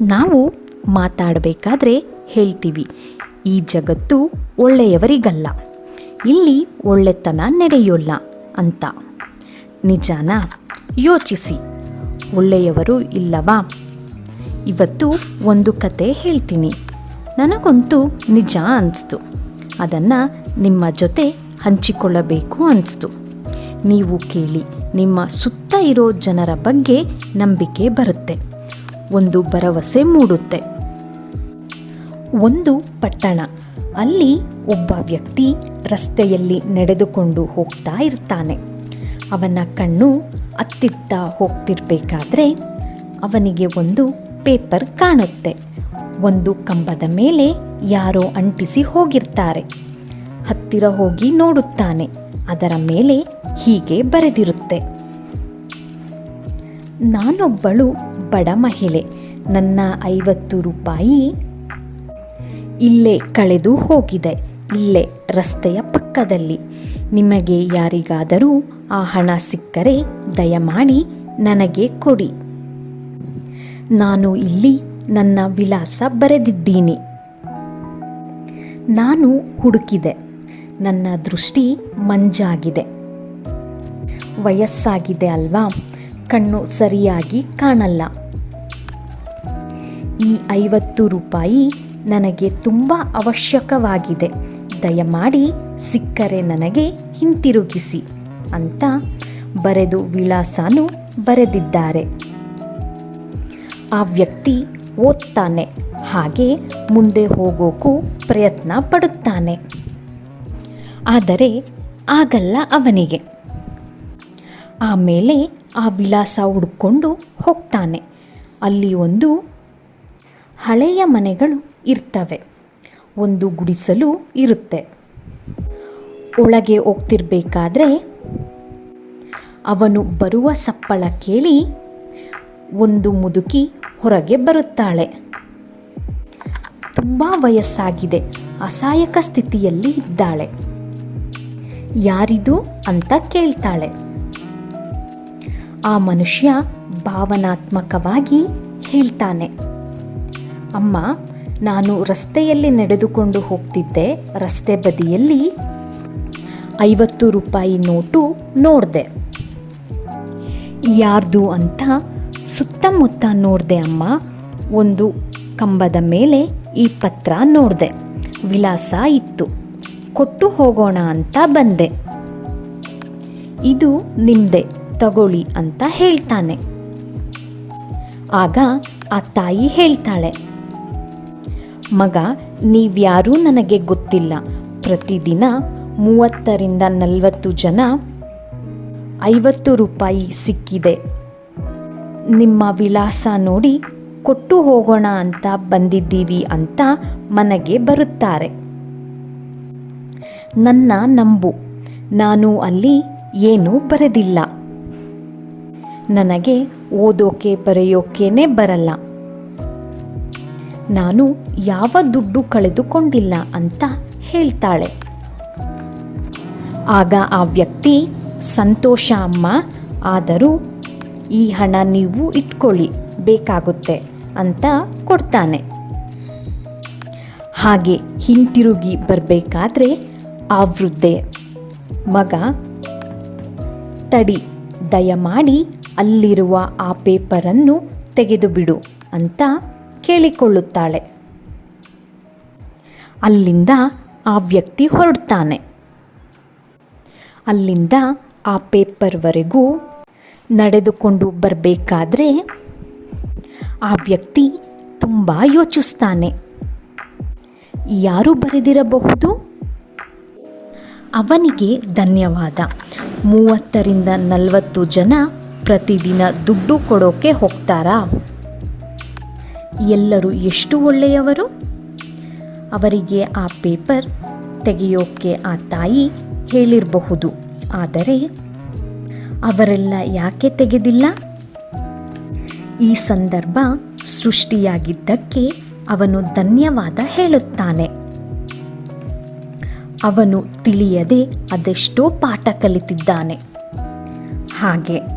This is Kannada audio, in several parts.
ನಾವು ಮಾತಾಡಬೇಕಾದ್ರೆ ಹೇಳ್ತೀವಿ, ಈ ಜಗತ್ತು ಒಳ್ಳೆಯವರಿಗಲ್ಲ, ಇಲ್ಲಿ ಒಳ್ಳೆತನ ನಡೆಯೋಲ್ಲ ಅಂತ. ನಿಜಾನ? ಯೋಚಿಸಿ. ಒಳ್ಳೆಯವರು ಇಲ್ಲವಾ? ಇವತ್ತು ಒಂದು ಕತೆ ಹೇಳ್ತೀನಿ. ನನಗಂತೂ ನಿಜ ಅನಿಸ್ತು. ಅದನ್ನು ನಿಮ್ಮ ಜೊತೆ ಹಂಚಿಕೊಳ್ಳಬೇಕು ಅನಿಸ್ತು. ನೀವು ಕೇಳಿ ನಿಮ್ಮ ಸುತ್ತ ಇರೋ ಜನರ ಬಗ್ಗೆ ನಂಬಿಕೆ ಬರುತ್ತೆ. ಒಂದು ಭರವಸೆ ಮೂಡುತ್ತೆ. ಒಂದು ಪಟ್ಟಣ. ಅಲ್ಲಿ ಒಬ್ಬ ವ್ಯಕ್ತಿ ರಸ್ತೆಯಲ್ಲಿ ನಡೆದುಕೊಂಡು ಹೋಗ್ತಾ ಇರ್ತಾನೆ. ಅವನ ಕಣ್ಣು ಅತ್ತಿತ್ತ ಹೋಗ್ತಿರ್ಬೇಕಾದ್ರೆ ಅವನಿಗೆ ಒಂದು ಪೇಪರ್ ಕಾಣುತ್ತೆ. ಒಂದು ಕಂಬದ ಮೇಲೆ ಯಾರೋ ಅಂಟಿಸಿ ಹೋಗಿರ್ತಾರೆ. ಹತ್ತಿರ ಹೋಗಿ ನೋಡುತ್ತಾನೆ. ಅದರ ಮೇಲೆ ಹೀಗೆ ಬರೆದಿರುತ್ತೆ. ನಾನೊಬ್ಬಳು ಬಡ ಮಹಿಳೆ. ನನ್ನ ಐವತ್ತು ರೂಪಾಯಿ ಇಲ್ಲೇ ಕಳೆದು ಹೋಗಿದೆ. ಇಲ್ಲೇ ರಸ್ತೆಯ ಪಕ್ಕದಲ್ಲಿ. ನಿಮಗೆ ಯಾರಿಗಾದರೂ ಆ ಹಣ ಸಿಕ್ಕರೆ ದಯಮಾಡಿ ನನಗೆ ಕೊಡಿ. ನಾನು ಇಲ್ಲಿ ನನ್ನ ವಿಳಾಸ ಬರೆದಿದ್ದೀನಿ. ನಾನು ಹುಡುಕಿದೆ. ನನ್ನ ದೃಷ್ಟಿ ಮಂಜಾಗಿದೆ. ವಯಸ್ಸಾಗಿದೆ ಅಲ್ವಾ? ಕಣ್ಣು ಸರಿಯಾಗಿ ಕಾಣಲ್ಲ. ಈ ಐವತ್ತು ರೂಪಾಯಿ ನನಗೆ ತುಂಬ ಅವಶ್ಯಕವಾಗಿದೆ. ದಯಮಾಡಿ ಸಿಕ್ಕರೆ ನನಗೆ ಹಿಂತಿರುಗಿಸಿ ಅಂತ ಬರೆದು ವಿಳಾಸನು ಬರೆದಿದ್ದಾರೆ. ಆ ವ್ಯಕ್ತಿ ಓದ್ತಾನೆ, ಹಾಗೆ ಮುಂದೆ ಹೋಗೋಕ್ಕೂ ಪ್ರಯತ್ನ ಪಡುತ್ತಾನೆ. ಆದರೆ ಆಗಲ್ಲ ಅವನಿಗೆ. ಆಮೇಲೆ ಆ ವಿಳಾಸ ಹುಡ್ಕೊಂಡು ಹೋಗ್ತಾನೆ. ಅಲ್ಲಿ ಒಂದು ಹಳೆಯ ಮನೆಗಳು ಇರ್ತವೆ. ಒಂದು ಗುಡಿಸಲು ಇರುತ್ತೆ. ಒಳಗೆ ಹೋಗ್ತಿರ್ಬೇಕಾದ್ರೆ ಅವನು ಬರುವ ಸಪ್ಪಳ ಕೇಳಿ ಒಂದು ಮುದುಕಿ ಹೊರಗೆ ಬರುತ್ತಾಳೆ. ತುಂಬ ವಯಸ್ಸಾಗಿದೆ. ಅಸಹಾಯಕ ಸ್ಥಿತಿಯಲ್ಲಿ ಇದ್ದಾಳೆ. ಯಾರಿದು ಅಂತ ಕೇಳ್ತಾಳೆ. ಆ ಮನುಷ್ಯ ಭಾವನಾತ್ಮಕವಾಗಿ ಹೇಳ್ತಾನೆ. ಅಮ್ಮ, ನಾನು ರಸ್ತೆಯಲ್ಲಿ ನಡೆದುಕೊಂಡು ಹೋಗ್ತಿದ್ದೆ, ರಸ್ತೆ ಬದಿಯಲ್ಲಿ ಐವತ್ತು ರೂಪಾಯಿ ನೋಟು ನೋಡಿದೆ. ಯಾರ್ದು ಅಂತ ಸುತ್ತಮುತ್ತ ನೋಡಿದೆ ಅಮ್ಮ, ಒಂದು ಕಂಬದ ಮೇಲೆ ಈ ಪತ್ರ ನೋಡಿದೆ. ವಿಳಾಸ ಇತ್ತು, ಕೊಟ್ಟು ಹೋಗೋಣ ಅಂತ ಬಂದೆ. ಇದು ನಿಮ್ಮದೆ ತಗೊಳ್ಳಿ ಅಂತ ಹೇಳ್ತಾನೆ. ಆಗ ಆ ತಾಯಿ ಹೇಳ್ತಾಳೆ, ಮಗ, ನೀವ್ಯಾರೂ ನನಗೆ ಗೊತ್ತಿಲ್ಲ. ಪ್ರತಿದಿನ ಮೂವತ್ತರಿಂದ ನಲವತ್ತು ಜನ ಐವತ್ತು ರೂಪಾಯಿ ಸಿಕ್ಕಿದೆ. ನಿಮ್ಮ ವಿಳಾಸ ನೋಡಿ ಕೊಟ್ಟು ಹೋಗೋಣ ಅಂತ ಬಂದಿದ್ದೀವಿ ಅಂತ ಮನೆಗೆ ಬರುತ್ತಾರೆ. ನನ್ನ ನಂಬು. ನಾನು ಅಲ್ಲಿ ಏನೂ ಬರೆದಿಲ್ಲ. ನನಗೆ ಓದೋಕೆ ಬರೆಯೋಕೇನೆ ಬರಲ್ಲ. ನಾನು ಯಾವ ದುಡ್ಡು ಕಳೆದುಕೊಂಡಿಲ್ಲ ಅಂತ ಹೇಳ್ತಾಳೆ. ಆಗ ಆ ವ್ಯಕ್ತಿ, ಸಂತೋಷ ಅಮ್ಮ, ಆದರೂ ಈ ಹಣ ನೀವು ಇಟ್ಕೊಳ್ಳಿ, ಬೇಕಾಗುತ್ತೆ ಅಂತ ಕೊಡ್ತಾನೆ. ಹಾಗೆ ಹಿಂತಿರುಗಿ ಬರಬೇಕಾದ್ರೆ ಆ ವೃದ್ಧೆ ಮಗ, ತಡಿ, ದಯಮಾಡಿ ಅಲ್ಲಿರುವ ಆ ಪೇಪರನ್ನು ತೆಗೆದುಬಿಡು ಅಂತ ಕೇಳಿಕೊಳ್ಳುತ್ತಾಳೆ. ಅಲ್ಲಿಂದ ಆ ವ್ಯಕ್ತಿ ಹೊರಡ್ತಾನೆ. ಅಲ್ಲಿಂದ ಆ ಪೇಪರ್ವರೆಗೂ ನಡೆದುಕೊಂಡು ಬರಬೇಕಾದ್ರೆ ಆ ವ್ಯಕ್ತಿ ತುಂಬ ಯೋಚಿಸ್ತಾನೆ. ಯಾರು ಬರೆದಿರಬಹುದು? ಅವನಿಗೆ ಧನ್ಯವಾದ. ಮೂವತ್ತರಿಂದ ನಲವತ್ತು ಜನ ಪ್ರತಿದಿನ ದುಡ್ಡು ಕೊಡೋಕೆ ಹೋಗ್ತಾರಾ? ಎಲ್ಲರೂ ಎಷ್ಟು ಒಳ್ಳೆಯವರು? ಅವರಿಗೆ ಆ ಪೇಪರ್ ತೆಗೆಯೋಕೆ ಆ ತಾಯಿ ಹೇಳಿರಬಹುದು. ಆದರೆ ಅವರೆಲ್ಲ ಯಾಕೆ ತೆಗೆದಿಲ್ಲ? ಈ ಸಂದರ್ಭ ಸೃಷ್ಟಿಯಾಗಿದ್ದಕ್ಕೆ ಅವನು ಧನ್ಯವಾದ ಹೇಳುತ್ತಾನೆ. ಅವನು ತಿಳಿಯದೆ ಅದೆಷ್ಟೋ ಪಾಠ ಕಲಿತಿದ್ದಾನೆ. ಹಾಗೆ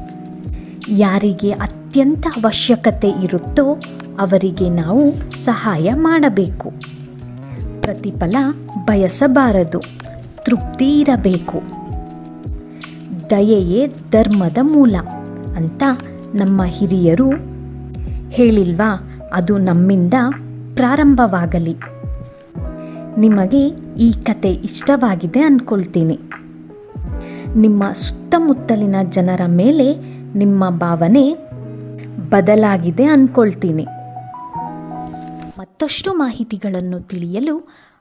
ಯಾರಿಗೆ ಅತ್ಯಂತ ಅವಶ್ಯಕತೆ ಇರುತ್ತೋ ಅವರಿಗೆ ನಾವು ಸಹಾಯ ಮಾಡಬೇಕು. ಪ್ರತಿಫಲ ಬಯಸಬಾರದು, ತೃಪ್ತಿ ಇರಬೇಕು. ದಯೆಯೇ ಧರ್ಮದ ಮೂಲ ಅಂತ ನಮ್ಮ ಹಿರಿಯರು ಹೇಳಿಲ್ವಾ, ಅದು ನಮ್ಮಿಂದ ಪ್ರಾರಂಭವಾಗಲಿ. ನಿಮಗೆ ಈ ಕತೆ ಇಷ್ಟವಾಗಿದೆ ಅಂದ್ಕೊಳ್ತೀನಿ ನಿಮ್ಮ ಸುತ್ತಮುತ್ತಲಿನ ಜನರ ಮೇಲೆ ನಿಮ್ಮ ಭಾವನೆ ಬದಲಾಗಿದೆ ಅಂದ್ಕೊಳ್ತೀನಿ ಮತ್ತಷ್ಟು ಮಾಹಿತಿಗಳನ್ನು ತಿಳಿಯಲು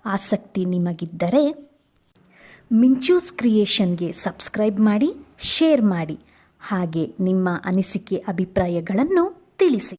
ಆಸಕ್ತಿ ನಿಮಗಿದ್ದರೆ ಮಿಂಚೂಸ್ ಕ್ರಿಯೇಷನ್ಗೆ ಸಬ್ಸ್ಕ್ರೈಬ್ ಮಾಡಿ, ಶೇರ್ ಮಾಡಿ. ಹಾಗೆ ನಿಮ್ಮ ಅನಿಸಿಕೆ, ಅಭಿಪ್ರಾಯಗಳನ್ನು ತಿಳಿಸಿ.